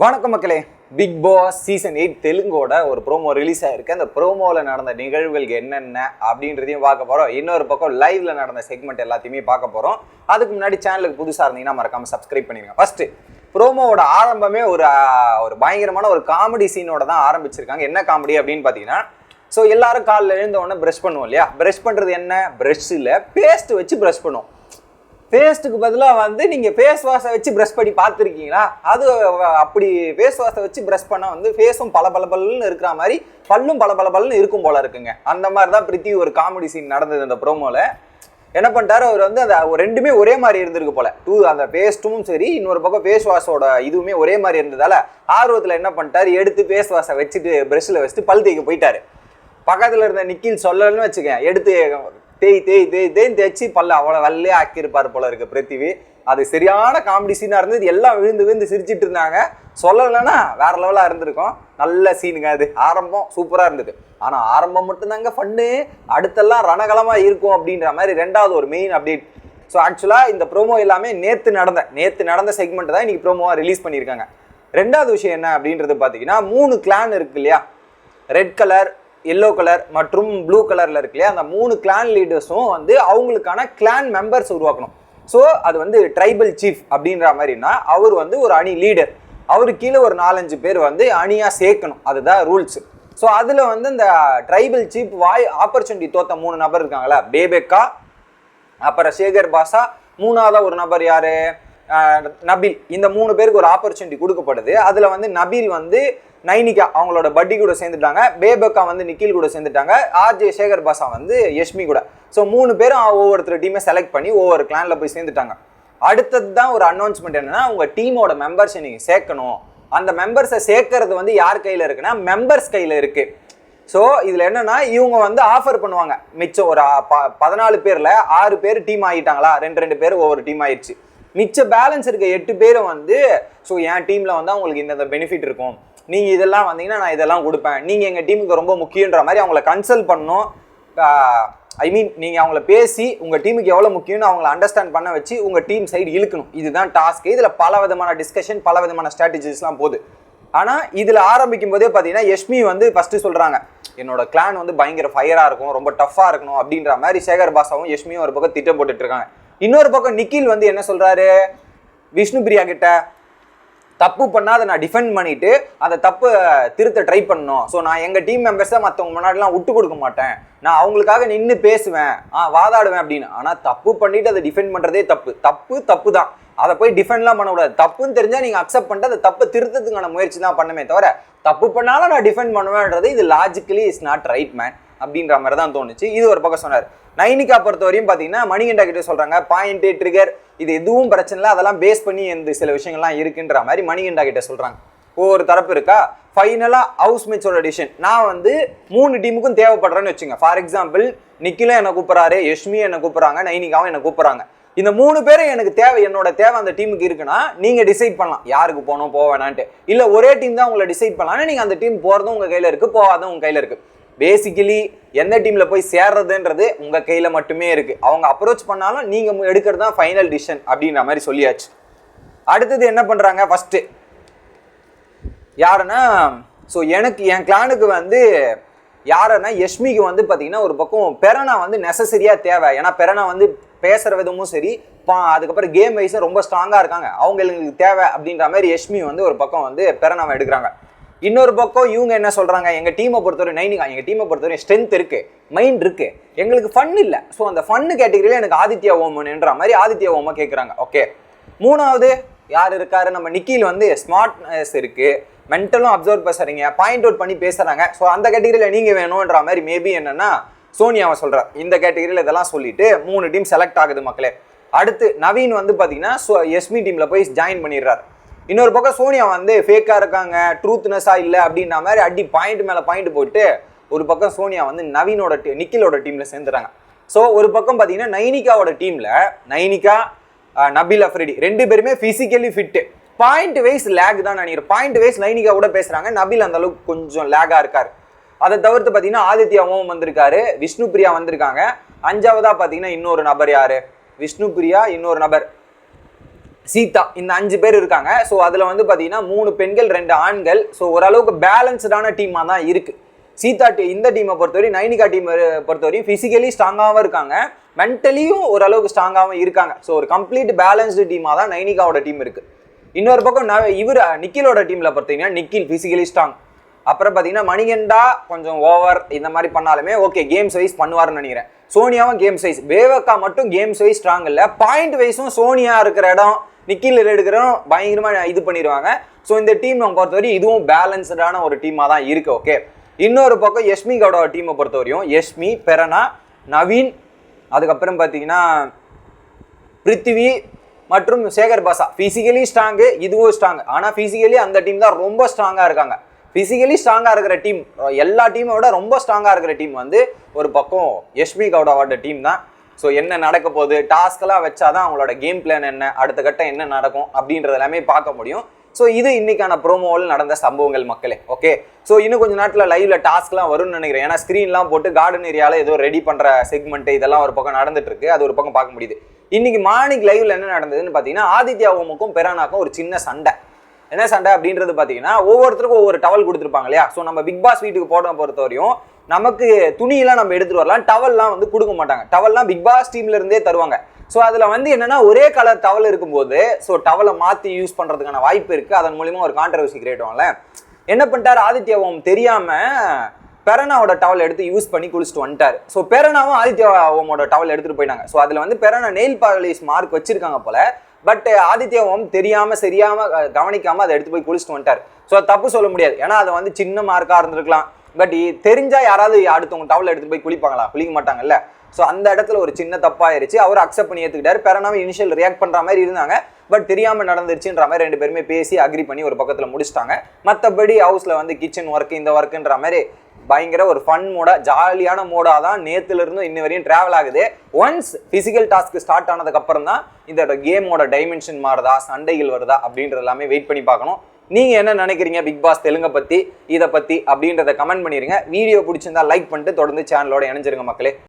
வணக்கம் மக்களே. Bigg Boss season eight தெலுங்கோட ஒரு ப்ரோமோ ரிலீஸ் ஆயிருக்கு. அந்த ப்ரோமோவில் நடந்த நிகழ்வுகளுக்கு என்னென்ன அப்படின்றதையும் பார்க்க போகிறோம் இன்னொரு பக்கம் லைவ்ல நடந்த செக்மெண்ட் எல்லாத்தையுமே பார்க்க போகிறோம் அதுக்கு முன்னாடி சேனலுக்கு புதுசாக இருந்தீங்கன்னா மறக்காம சப்ஸ்கிரைப் பண்ணிடுங்க. ஃபர்ஸ்ட் ப்ரோமோவோட ஆரம்பமே ஒரு ஒரு பயங்கரமான ஒரு காமெடி சீனோட தான் ஆரம்பிச்சிருக்காங்க. என்ன காமெடி அப்படின்னு பார்த்தீங்கன்னா ஸோ எல்லாரும் காலைல எழுந்த உடனே ப்ரஷ் பண்ணுவோம் இல்லையா? ப்ரஷ் பண்ணுறது என்ன? ப்ரஷ்ஷில் பேஸ்ட் வச்சு ப்ரஷ் பண்ணுவோம். பேஸ்ட்டுக்கு பதிலாக வந்து நீங்கள் ஃபேஸ் வாஷை வச்சு ப்ரஷ் பண்ணி பார்த்துருக்கீங்களா? அது அப்படி ஃபேஸ் வாஷை வச்சு ப்ரஷ் பண்ணால் வந்து ஃபேஸும் பல பல இருக்கிற மாதிரி பல்லும் பல பல இருக்கும் போல இருக்குங்க. அந்த மாதிரி தான் பிரித்தி ஒரு காமெடி சீன் நடந்தது அந்த ப்ரோமோவில் என்ன பண்ணிட்டாரு? அவர் வந்து அந்த ரெண்டுமே ஒரே மாதிரி இருந்திருக்கு போல. டூ அந்த பேஸ்ட்டும் சரி இன்னொரு பக்கம் ஃபேஸ் வாஷோட இதுவுமே ஒரே மாதிரி இருந்ததால ஆர்வத்தில் என்ன பண்ணிட்டாரு? எடுத்து ஃபேஸ் வாஷை வச்சுட்டு ப்ரெஷ்ஷில் வச்சுட்டு பல் தேய்க்க போயிட்டாரு. பக்கத்தில் இருந்த நிக்கில் சொல்லலன்னு வச்சுக்கேன் எடுத்து தேய் தேய் தேய் தேய் தேய்ச்சி பல்ல அவ்வளோ வெள்ளையே ஆக்கியிருப்பார் போல இருக்கு பிருத்திவி. அது சரியான காமெடி சீனாக இருந்தது. எல்லாம் விழுந்து விழுந்து சிரிச்சிட்டு இருந்தாங்க. சொல்லலைன்னா வேற லெவலாக இருந்திருக்கும். நல்ல சீனுங்க அது. ஆரம்பம் சூப்பராக இருந்தது. ஆனால் ஆரம்பம் மட்டும்தாங்க ஃபன்னு அடுத்தெல்லாம் ரணகலமாக இருக்கும் அப்படின்ற மாதிரி ரெண்டாவது ஒரு மெயின் அப்டேட் ஸோ ஆக்சுவலாக இந்த ப்ரோமோ எல்லாமே நேற்று நடந்த நேற்று நடந்த செக்மெண்ட் தான் இன்னைக்கு ப்ரோமோவாக ரிலீஸ் பண்ணியிருக்காங்க. ரெண்டாவது விஷயம் என்ன அப்படின்றது பார்த்தீங்கன்னா மூணு கிளான் இருக்கு இல்லையா? ரெட் கலர் எல்லோ கலர் மற்றும் ப்ளூ கலரில் இருக்கு இல்லையா? அந்த மூணு கிளான் லீடர்ஸும் வந்து அவங்களுக்கான கிளான் மெம்பர்ஸ் உருவாக்கணும். ஸோ அது வந்து ட்ரைபல் சீஃப் அப்படின்ற மாதிரினா அவர் வந்து ஒரு அணி லீடர் அவர் கீழே ஒரு நாலஞ்சு பேர் வந்து அணியாக சேர்க்கணும். அதுதான் ரூல்ஸ் ஸோ அதில் வந்து இந்த ட்ரைபல் சீஃப் வாய் ஆப்பர்ச்சுனிட்டி தோத்த மூணு நபர் இருக்காங்களா பேபெக்கா அப்புறம் சேகர் பாஷா மூணாவதாக ஒரு நபர் யார்? நபில். இந்த மூணு பேருக்கு ஒரு ஆப்பர்ச்சுனிட்டி கொடுக்கப்படுது. அதில் வந்து நபில் வந்து நைனிகா அவங்களோட பட்டி கூட சேர்ந்துட்டாங்க. பேபக்கா வந்து நிக்கில் கூட சேர்ந்துட்டாங்க. ஆர்ஜே சேகர் பாசா வந்து யஷ்மி கூட. ஸோ மூணு பேரும் ஒவ்வொருத்தர் டீமை செலக்ட் பண்ணி ஒவ்வொரு கிளானில் போய் சேர்ந்துட்டாங்க. அடுத்தது தான் ஒரு அனௌன்ஸ்மெண்ட் என்னன்னா உங்கள் டீமோட மெம்பர்ஸை நீங்கள் சேர்க்கணும். அந்த மெம்பர்ஸை சேர்க்கறது வந்து யார் கையில் இருக்குன்னா மெம்பர்ஸ் கையில் இருக்குது ஸோ இதில் என்னென்னா இவங்க வந்து ஆஃபர் பண்ணுவாங்க. மிச்சம் ஒரு ப- பதினாலு பேரில் ஆறு பேர் டீம் ஆகிட்டாங்களா? ரெண்டு ரெண்டு பேர் ஒவ்வொரு டீம் ஆயிடுச்சு. மிச்ச பேலன்ஸ் இருக்க எட்டு பேரும் வந்து ஸோ என் டீமில் வந்து அவங்களுக்கு இந்த பெனிஃபிட் இருக்கும். நீங்கள் இதெல்லாம் வந்தீங்கன்னா நான் இதெல்லாம் கொடுப்பேன். நீங்கள் எங்கள் டீமுக்கு ரொம்ப முக்கியன்ற மாதிரி அவங்கள கன்சல்ட் பண்ணணும். ஐ மீன் நீங்கள் அவங்கள பேசி உங்கள் டீமுக்கு எவ்வளோ முக்கியம்னு அவங்கள அண்டர்ஸ்டாண்ட் பண்ண வச்சு உங்கள் டீம் சைடு இழுக்கணும். இதுதான் டாஸ்க் இதில் பல விதமான டிஸ்கஷன் பல விதமான ஸ்ட்ராட்டஜிஸ்லாம் போகுது. ஆனால் இதில் ஆரம்பிக்கும் போதே பார்த்தீங்கன்னா யஷ்மி வந்து ஃபஸ்ட்டு சொல்கிறாங்க என்னோட கிளான் வந்து பயங்கர ஃபயராக இருக்கும் ரொம்ப டஃப்பாக இருக்கணும் அப்படின்ற மாதிரி சேகர் பாசாவும் யஷ்மியும் ஒரு பக்கம் திட்டம் போட்டுட்டு இருக்காங்க. இன்னொரு பக்கம் நிக்கில் வந்து என்ன சொல்கிறாரு விஷ்ணு பிரியா கிட்ட தப்பு பண்ணால் அதை நான் டிஃபெண்ட் பண்ணிட்டு அந்த தப்பு திருத்த ட்ரை பண்ணணும். ஸோ நான் எங்கள் டீம் மெம்பர்ஸை மற்றவங்க முன்னாடிலாம் விட்டு கொடுக்க மாட்டேன். நான் அவங்களுக்காக நின்று பேசுவேன். ஆ வாதாடுவேன் அப்படின்னு. ஆனால் தப்பு பண்ணிட்டு அதை டிஃபெண்ட் பண்ணுறதே தப்பு. தப்பு தப்பு தான். அதை போய் டிஃபெண்ட்லாம் பண்ணக்கூடாது. தப்புன்னு தெரிஞ்சால் நீங்கள் அக்செப்ட் பண்ணிட்டு அதை தப்பை திருத்தத்துக்கான முயற்சி தான் பண்ணுமே தவிர தப்பு பண்ணாலும் நான் டிஃபெண்ட் பண்ணுவேன்றது இது logically is not right man அப்படின்ற மாதிரி தான் தோணுச்சு. இது ஒரு பக்கம் சொன்னார். நைனிகா பொறுத்த வரையும் பார்த்தீங்கன்னா மணிகண்டா கிட்ட சொல்கிறாங்க பாயிண்ட் ட்ரிகர் இது எதுவும் பிரச்சனை இல்லை அதெல்லாம் பேஸ் பண்ணி இந்த சில விஷயங்கள்லாம் இருக்குன்ற மாதிரி மணிகண்டா கிட்ட சொல்கிறாங்க ஒவ்வொரு தரப்பு இருக்கா? ஃபைனலாக ஹவுஸ் மேட்சோட டிசிஷன் நான் வந்து மூணு டீமுக்கும் தேவைப்படுறேன்னு வச்சுங்க. ஃபார் எக்ஸாம்பிள் நிக்கிலும் என்னை கூப்பிட்றாரு யஷ்மியும் என்னை கூப்பிட்றாங்க நைனிகாவும் என்னை கூப்பிட்றாங்க. இந்த மூணு பேரும் எனக்கு தேவை என்னோட தேவை அந்த டீமுக்கு இருக்குன்னா நீங்கள் டிசைட் பண்ணலாம். யாருக்கு போகணும் போக வேணான்ட்டு. இல்லை ஒரே டீம் தான் உங்களை டிசைட் பண்ணலாம் நீங்கள் அந்த டீம் போகிறதும் உங்கள் கையில் இருக்குது போகாதும் உங்கள் கையில் இருக்குது பேசிக்கலி எந்த டீமில் போய் சேர்றதுன்றது உங்கள் கையில் மட்டுமே இருக்குது அவங்க அப்ரோச் பண்ணாலும் நீங்கள் எடுக்கிறது தான் ஃபைனல் டிசிஷன் அப்படின்ற மாதிரி சொல்லியாச்சு. அடுத்தது என்ன பண்ணுறாங்க ஃபஸ்ட்டு யாருன்னா ஸோ எனக்கு என் கிளானுக்கு வந்து யாருன்னா யஷ்மிக்கு வந்து பார்த்தீங்கன்னா ஒரு பக்கம் பெரனா வந்து நெசசரியாக தேவை. ஏன்னா பெரனா வந்து பேசுகிற விதமும் சரி பா அதுக்கப்புறம் கேம் வைஸும் ரொம்ப ஸ்ட்ராங்காக இருக்காங்க. அவங்களுக்கு தேவை அப்படின்ற மாதிரி யஷ்மி வந்து ஒரு பக்கம் வந்து பெரனாவை எடுக்கிறாங்க. இன்னொரு பக்கம் இவங்க என்ன சொல்கிறாங்க எங்கள் டீமை பொறுத்தவரை நைனிகா எங்கள் டீமை பொறுத்தவரை ஸ்ட்ரென்த் இருக்குது மைண்ட் இருக்குது எங்களுக்கு ஃபன் இல்லை. ஸோ அந்த ஃபன்னு கேட்டகரியில் எனக்கு ஆதித்யா ஓமன்ன்ற மாதிரி ஆதித்யா ஓமா கேட்குறாங்க ஓகே மூணாவது யார் இருக்காரு? நம்ம நிக்கில் வந்து ஸ்மார்ட்னஸ் இருக்கு. மென்டலும் அப்சர்வ் பேசுறீங்க. பாயிண்ட் அவுட் பண்ணி பேசுறாங்க. ஸோ அந்த கேட்டகரியில் நீங்க வேணுன்ற மாதிரி மேபி என்னன்னா சோனியாவை சொல்றார் இந்த கேட்டகரியில் இதெல்லாம் சொல்லிட்டு மூணு டீம் செலக்ட் ஆகுது மக்களே. அடுத்து நவீன் வந்து பார்த்தீங்கன்னா எஸ்மி டீம்ல போய் ஜாயின் பண்ணிடுறாரு. இன்னொரு பக்கம் சோனியா வந்து ஃபேக்காக இருக்காங்க ட்ரூத்னஸாக இல்லை அப்படின்ற மாதிரி அடி பாயிண்ட் மேலே பாயிண்ட் போட்டு ஒரு பக்கம் சோனியா வந்து நவீனோட டீ நிக்கிலோட டீமில் சேர்ந்துறாங்க. ஸோ ஒரு பக்கம் பார்த்தீங்கன்னா நைனிகாவோட டீமில் நைனிகா நபில் அஃப்ரிடி ரெண்டு பேருமே physically fit point wise lag தான் நினைக்கிறேன். பாயிண்ட் வைஸ் நைனிகா கூட பேசுகிறாங்க நபில் அந்த அளவுக்கு கொஞ்சம் லேக்காக இருக்கார். அதை தவிர்த்து பார்த்தீங்கன்னா ஆதித்யாவும் வந்திருக்காரு விஷ்ணு பிரியா வந்திருக்காங்க. அஞ்சாவதாக பார்த்தீங்கன்னா இன்னொரு நபர் யார்? விஷ்ணு பிரியா இன்னொரு நபர். சீதா இந்த அஞ்சு பேர் இருக்காங்க. ஸோ அதில் வந்து பார்த்தீங்கன்னா மூணு பெண்கள் ரெண்டு ஆண்கள். ஸோ ஓரளவுக்கு பேலன்ஸ்டான டீமாக தான் இருக்குது சீதா டீ இந்த டீமை பொறுத்தவரையும் நைனிகா டீம் பொறுத்தவரையும் ஃபிசிக்கலி ஸ்ட்ராங்காகவும் இருக்காங்க. மென்டலியும் ஓரளவுக்கு ஸ்ட்ராங்காகவும் இருக்காங்க. ஸோ ஒரு கம்ப்ளீட் பேலன்ஸ்டு டீமாக தான் நைனிகாவோட டீம் இருக்குது இன்னொரு பக்கம் ந இவர் நிக்கிலோட டீமில் பார்த்தீங்கன்னா நிக்கில் ஃபிசிக்கலி ஸ்ட்ராங் அப்புறம் பார்த்தீங்கன்னா மணிகண்டா கொஞ்சம் ஓவர் இந்த மாதிரி பண்ணாலுமே ஓகே கேம்ஸ் வைஸ் பண்ணுவார்னு நினைக்கிறேன். சோனியாவும் கேம்ஸ் வைஸ் வேவக்கா மட்டும் கேம்ஸ் வைஸ் ஸ்ட்ராங் இல்லை. பாயிண்ட் வைஸும் சோனியா இருக்கிற இடம் நிக்கில் எடுக்கிறோம் பயங்கரமாக இது பண்ணிடுவாங்க. ஸோ இந்த டீம் நம்ம பொறுத்தவரையும் இதுவும் பேலன்ஸ்டான ஒரு டீமாக தான் இருக்குது ஓகே இன்னொரு பக்கம் யஷ்மி கவுடோட டீமை பொறுத்தவரையும் யஷ்மி பெரனா நவீன் அதுக்கப்புறம் பார்த்தீங்கன்னா பிருத்திவி மற்றும் சேகர் பாசா. ஃபிசிக்கலி ஸ்ட்ராங்கு இதுவும் ஸ்ட்ராங் ஆனால் ஃபிசிக்கலி அந்த டீம் தான் ரொம்ப ஸ்ட்ராங்காக இருக்காங்க. ஃபிசிக்கலி ஸ்ட்ராங்காக இருக்கிற டீம் எல்லா டீமை விட ரொம்ப ஸ்ட்ராங்காக இருக்கிற டீம் வந்து ஒரு பக்கம் யஷ்மி கவுடாவோட டீம் தான். ஸோ என்ன நடக்க போகுது? டாஸ்க்கெல்லாம் வச்சாதான் அவங்களோட கேம் பிளான் என்ன? அடுத்த கட்டம் என்ன நடக்கும்? அப்படின்றது எல்லாமே பார்க்க முடியும். ஸோ இது இன்னைக்கான ப்ரோமோவில் நடந்த சம்பவங்கள் மக்களே ஓகே ஸோ இன்னும் கொஞ்சம் நேரத்தில் லைவ்ல டாஸ்க்லாம் வரும்னு நினைக்கிறேன். ஏன்னா ஸ்க்ரீன்லாம் போட்டு கார்டன் ஏரியாவில் ஏதோ ரெடி பண்ணுற செக்மெண்ட் இதெல்லாம் ஒரு பக்கம் நடந்துட்டு இருக்கு. அது ஒரு பக்கம் பார்க்க முடியுது. இன்னைக்கு மார்னிங் லைவ்ல என்ன நடந்ததுன்னு பார்த்தீங்கன்னா ஆதித்யா ஓமுக்கும் பெரானாக்கும் ஒரு சின்ன சண்டை. என்ன சண்டை அப்படின்றது பார்த்தீங்கன்னா ஒவ்வொருத்தருக்கும் ஒவ்வொரு டவல் கொடுத்துருப்பாங்க இல்லையா? ஸோ நம்ம பிக் பாஸ் வீட்டுக்கு போட பொறுத்த வரையும் நமக்கு துணியெல்லாம் நம்ம எடுத்துட்டு வரலாம் டவல்லாம் வந்து கொடுக்க மாட்டாங்க. டவல்லாம் பிக் பாஸ் டீம்ல இருந்தே தருவாங்க. ஸோ அதில் வந்து என்னன்னா ஒரே கலர் டவல் இருக்கும்போது ஸோ டவலை மாற்றி யூஸ் பண்ணுறதுக்கான வாய்ப்பு இருக்குது அதன் மூலிமா ஒரு கான்ட்ரவர்சி கிரியேட் ஆகல என்ன பண்ணிட்டார்? ஆதித்யா ஓம் தெரியாம பெரனாவோட டவல் எடுத்து யூஸ் பண்ணி குளிச்சுட்டு வந்துட்டார். ஸோ பெரனாவும் ஆதித்யாவோட டவல் எடுத்துகிட்டு போயிட்டாங்க. ஸோ அதில் வந்து பெரனா நெயில் பாலிஷ் மார்க் வச்சிருக்காங்க போல. பட் uh, ஆதித்ய ஓம் தெரியாமல் சரியாமல் கவனிக்காமல் அதை எடுத்து போய் குளிச்சுட்டு வந்துட்டார். ஸோ தப்பு சொல்ல முடியாது. ஏன்னா அது வந்து சின்ன மார்க்காக இருந்திருக்கலாம். பட் தெரிஞ்சால் யாராவது அடுத்தவங்க டவல் எடுத்து போய் குளிப்பாங்களா? குளிக்க மாட்டாங்கல்ல? ஸோ அந்த இடத்துல ஒரு சின்ன தப்பாயிருச்சு. அவர் அக்செப்ட் பண்ணி ஏற்றுக்கிட்டாரு பெறனாவும் இனிஷியல் ரியாக்ட் பண்ணுற மாதிரி இருந்தாங்க. பட் தெரியாமல் நடந்துருச்சுன்ற மாதிரி ரெண்டு பேருமே பேசி அக்ரி பண்ணி ஒரு பக்கத்தில் முடிச்சிட்டாங்க. மற்றபடி ஹவுஸில் வந்து கிச்சன் ஒர்க் இந்த ஒர்க்குன்ற மாதிரி பயங்கர ஒரு ஃபன் மூடா ஜாலியான மூடா தான் நேத்துல இருந்து இன்ன வரையும் டிராவல் ஆகுது. ஒன்ஸ் பிசிக்கல் டாஸ்க் ஸ்டார்ட் ஆனதுக்கு அப்புறம் தான் இந்த கேமோட டைமென்ஷன் மாறுதா சண்டைகள் வருதா அப்படின்றது எல்லாமே வெயிட் பண்ணி பார்க்கணும். நீங்க என்ன நினைக்கிறீங்க பிக் பாஸ் தெலுங்கை பத்தி இதை பத்தி அப்படின்றத கமெண்ட் பண்ணிருங்க. வீடியோ பிடிச்சிருந்தா லைக் பண்ணிட்டு தொடர்ந்து சேனலோட இணைஞ்சிருங்க மக்களே.